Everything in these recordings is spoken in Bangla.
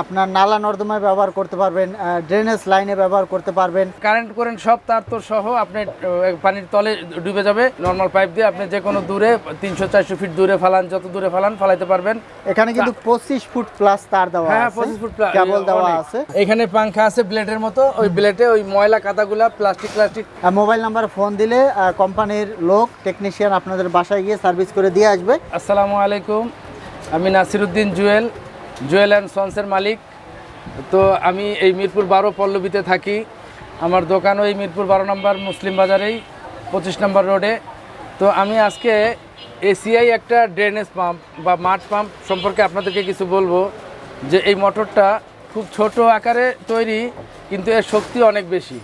আপনার নালা নর্দমায় ব্যবহার করতে পারবেন ড্রেনেজ লাইনে ব্যবহার করতে পারবেন। কারেন্ট করেন সব তার তো সহ আপনি পানির তলে ডুবে যাবে। নর্মাল পাইপ দিয়ে আপনি যে কোনো দূরে তিনশো চারশো ফিট দূরে ফালান যত দূরে ফালান ফালাইতে পারবেন। এখানে কিন্তু পঁচিশ ফুট প্লাস তার দেওয়া হ্যাঁ পঁচিশ ফুট কেবল দেওয়া আছে। এখানে পাংখা আছে ব্লেডের মতো ওই ব্লেডে ওই ময়লা কাদাগুলা plastic plastic mobile number phone দিলে কোম্পানির লোক টেকনিশিয়ান আপনাদের বাসায় গিয়ে সার্ভিস করে দিয়ে আসবে। আসসালামু আলাইকুম আমি নাসিরুদ্দিন জুয়েল। জুয়েল অ্যান্ড সন্সের মালিক। তো আমি এই মিরপুর বারো পল্লবীতে থাকি। আমার দোকানও এই মিরপুর বারো নম্বর মুসলিম বাজারেই, পঁচিশ নম্বর রোডে। তো আমি আজকে এসিআই একটা ড্রেনেজ পাম্প বা মাঠ পাম্প সম্পর্কে আপনাদেরকে কিছু বলব যে এই মোটরটা খুব ছোট আকারে তৈরি, কিন্তু এর শক্তি অনেক বেশি।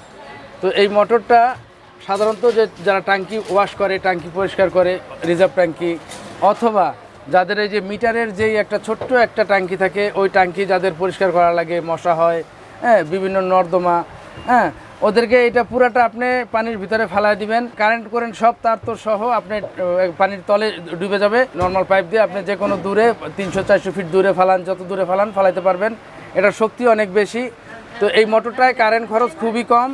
তো এই মোটরটা সাধারণত যে যারা ট্যাঙ্কি ওয়াশ করে, ট্যাঙ্কি পরিষ্কার করে, রিজার্ভ ট্যাঙ্কি, অথবা যাদের এই যে মিটারের যেই একটা ছোট্ট একটা ট্যাঙ্কি থাকে, ওই ট্যাঙ্কি যাদের পরিষ্কার করা লাগে, মশা হয় হ্যাঁ বিভিন্ন নর্দমা হ্যাঁ ওদেরকে এটা পুরাটা আপনি পানির ভিতরে ফালাই দিবেন। কারেন্ট করেন সব তার তো সহ আপনি পানির তলে ডুবে যাবে। নর্মাল পাইপ দিয়ে আপনি যে কোনো দূরে, তিনশো, চারশো ফিট দূরে ফালান, যত দূরে ফালান, ফালাইতে পারবেন। এটার শক্তি অনেক বেশি। তো এই মোটরটায় কারেন্ট খরচ খুবই কম।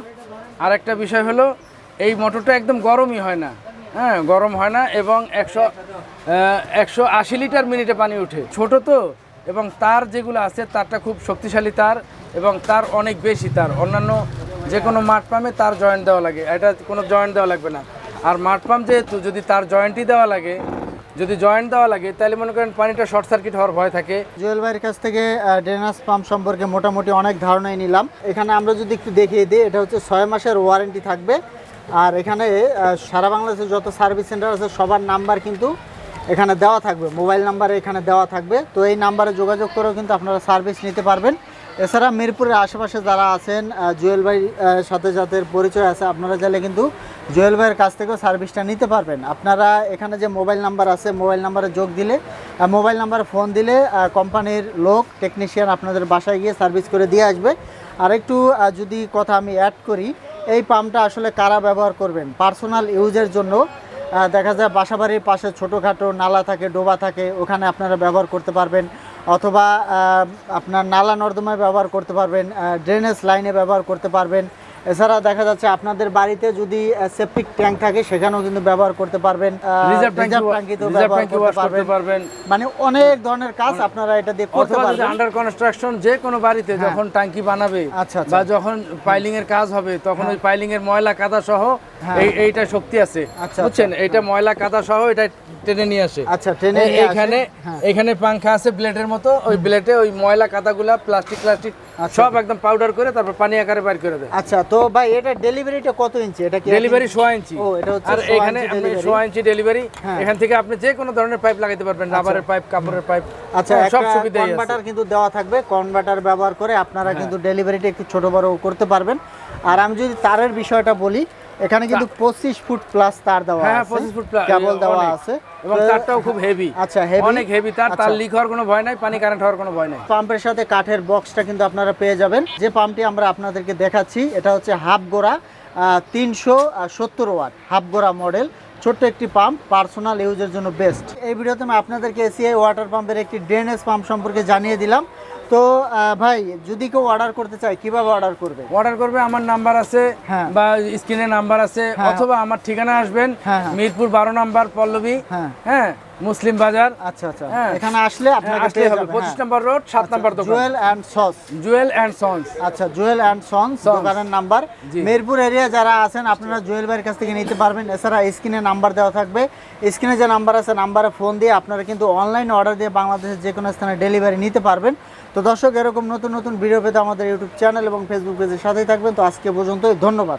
আর একটা বিষয় হলো, এই মোটরটা একদম গরমই হয় না। হ্যাঁ গরম হয় না এবং একশো একশো আশি লিটার মিনিটে পানি উঠে ছোট তো, এবং তার যেগুলো আছে, তারটা খুব শক্তিশালী তার এবং তার অনেক বেশি তার। অন্যান্য যে কোনো মাঠ পাম্পে তার জয়েন্ট দেওয়া লাগে। এটা কোনো জয়েন্ট দেওয়া লাগবে না। আর মাঠ পাম্প যেহেতু, যদি তার জয়েন্টই দেওয়া লাগে, যদি জয়েন্ট দেওয়া লাগে, তাহলে মনে করেন পানিটা শর্ট সার্কিট হওয়ার ভয় থাকে। জুয়েল ভাইয়ের কাছ থেকে ড্রেনেজ পাম্প সম্পর্কে মোটামুটি অনেক ধারণাই নিলাম। এখানে আমরা যদি একটু দেখিয়ে দিই, এটা হচ্ছে ছয় মাসের ওয়ারেন্টি থাকবে। আর এখানে সারা বাংলাদেশের যত সার্ভিস সেন্টার আছে, সবার নাম্বার কিন্তু এখানে দেওয়া থাকবে। মোবাইল নাম্বার এখানে দেওয়া থাকবে। তো এই নাম্বারে যোগাযোগ করেও কিন্তু আপনারা সার্ভিস নিতে পারবেন। এছাড়া মিরপুরের আশেপাশে যারা আছেন জুয়েল ভাই সাথে যাদের পরিচয় আছে, আপনারা চাইলে কিন্তু জুয়েল ভাইয়ের কাছ থেকেও সার্ভিসটা নিতে পারবেন। আপনারা এখানে যে মোবাইল নাম্বার আছে মোবাইল নাম্বারে যোগ দিলে মোবাইল নাম্বারে ফোন দিলে কোম্পানির লোক টেকনিশিয়ান আপনাদের বাসায় গিয়ে সার্ভিস করে দিয়ে আসবে। আর একটু যদি কথা আমি অ্যাড করি এই পাম্পটা আসলে কারা ব্যবহার করবেন? পার্সোনাল ইউজের জন্য দেখা যায় বাসাবাড়ির পাশে ছোটোখাটো নালা থাকে, ডোবা থাকে, ওখানে আপনারা ব্যবহার করতে পারবেন। অথবা আপনার নালা নর্দমায় ব্যবহার করতে পারবেন ড্রেনেজ লাইনে ব্যবহার করতে পারবেন। এছাড়া দেখা যাচ্ছে আপনাদের বাড়িতে যদি সেপটিক ট্যাঙ্ক থাকে সেখানেও কিন্তু ব্যবহার করতে পারবেন রিজার্ভ ট্যাঙ্কিতেও ব্যবহার করতে পারবেন। পারবেন। মানে অনেক ধরনের কাজ আপনারা এটা দিয়ে করতে পারবেন। আন্ডার কনস্ট্রাকশন যে কোনো বাড়িতে হ্যাঁ। যখন ট্যাঙ্কি বানাবে আচ্ছা, আচ্ছা। বা যখন পাইলিং এর কাজ হবে তখন ওই পাইলিং এর ময়লা কাদা সহ হ্যাঁ। এইটা শক্তি আছে আচ্ছা, বুঝছেন? এটা ময়লা কাদা সহ এটা টেনে নিয়ে আসে। আচ্ছা ট্রেনে এ- এখানে এখানে পাংখা আছে ব্লেডের মতো ওই ব্লেডে ওই ময়লা কাদাগুলা প্লাস্টিক প্লাস্টিক সব একদম পাউডার করে তারপর পানি আকারে বাইর করে দেয়। আচ্ছা তো ভাই এটা ডেলিভারিটা কত ইঞ্চি এটা কি ডেলিভারি 6 ইঞ্চি ও, এটা হচ্ছে আর এখানে আপনি delivery। সোয়া ইঞ্চি ডেলিভারি হ্যাঁ। এখান থেকে আপনি যে কোনো ধরনের পাইপ লাগাইতে পারবেন রাবারের পাইপ কাপড়ের পাইপ আচ্ছা হ্যাঁ, সব সুবিধা আছে কনভার্টার কিন্তু দেওয়া থাকবে কনভার্টার ব্যবহার করে আপনারা হ্যাঁ। কিন্তু ডেলিভারিটা একটু ছোট বড় করতে পারবেন আর আমি যদি তারের বিষয়টা বলি এখানে কিন্তু পঁচিশ ফুট প্লাস তার দেওয়া আছে হ্যাঁ আছে পঁচিশ ফুট প্লা- কেবল দেওয়া আছে। এবং তারটাও খুব হেভি আচ্ছা হেভি অনেক হেভি তার তার লিক হওয়ার কোনো ভয় নাই পানি কারেন্ট হওয়ার কোনো ভয় নাই। পাম্পের সাথে কাঠের বক্সটা কিন্তু আপনারা পেয়ে যাবেন। যে পাম্পটি আমরা আপনাদেরকে দেখাচ্ছি এটা হচ্ছে হাফ গোড়া তিনশো সত্তর ওয়াট হাফ গোড়া মডেল ছোট্ট একটি পাম্প পার্সোনাল ইউজের জন্য বেস্ট এই ভিডিওতে আমি আপনাদেরকে এসিআই ওয়াটার পাম্পের একটি ড্রেনেজ পাম্প সম্পর্কে জানিয়ে দিলাম। তো ভাই যদি কেউ অর্ডার করতে চায় কীভাবে অর্ডার করবে অর্ডার করবে আমার নাম্বার আছে হ্যাঁ। বা স্ক্রিনে নাম্বার আছে হ্যাঁ। অথবা আমার ঠিকানা আসবেন হ্যাঁ। মিরপুর বারো নাম্বার পল্লবী হ্যাঁ। হ্যাঁ মুসলিম বাজার। আচ্ছা আচ্ছা। হ্যাঁ। এখানে আসলে আপনাকে আসলে পেয়ে হবে। যাবেন পঁচিশ হ্যাঁ। নম্বর রোড সাত নম্বর দোকান। জুয়েল অ্যান্ড সস জুয়েল অ্যান্ড সন্স। আচ্ছা জুয়েল অ্যান্ড সন্স দোকানের নাম্বার। মিরপুর এরিয়া যারা আছেন আপনারা জুয়েল ভাইয়ের কাছ থেকে নিতে পারবেন। এছাড়া স্ক্রিনে নাম্বার দেওয়া থাকবে। স্ক্রিনে যে নাম্বার আছে নাম্বারে ফোন দিয়ে আপনারা কিন্তু অনলাইন অর্ডার দিয়ে বাংলাদেশের যে কোনো স্থানে ডেলিভারি নিতে পারবেন। তো দর্শক এরকম নতুন নতুন ভিডিও পেতে আমাদের ইউটিউব চ্যানেল এবং ফেসবুক পেজের সাথেই থাকবেন। তো আজকে পর্যন্ত ধন্যবাদ।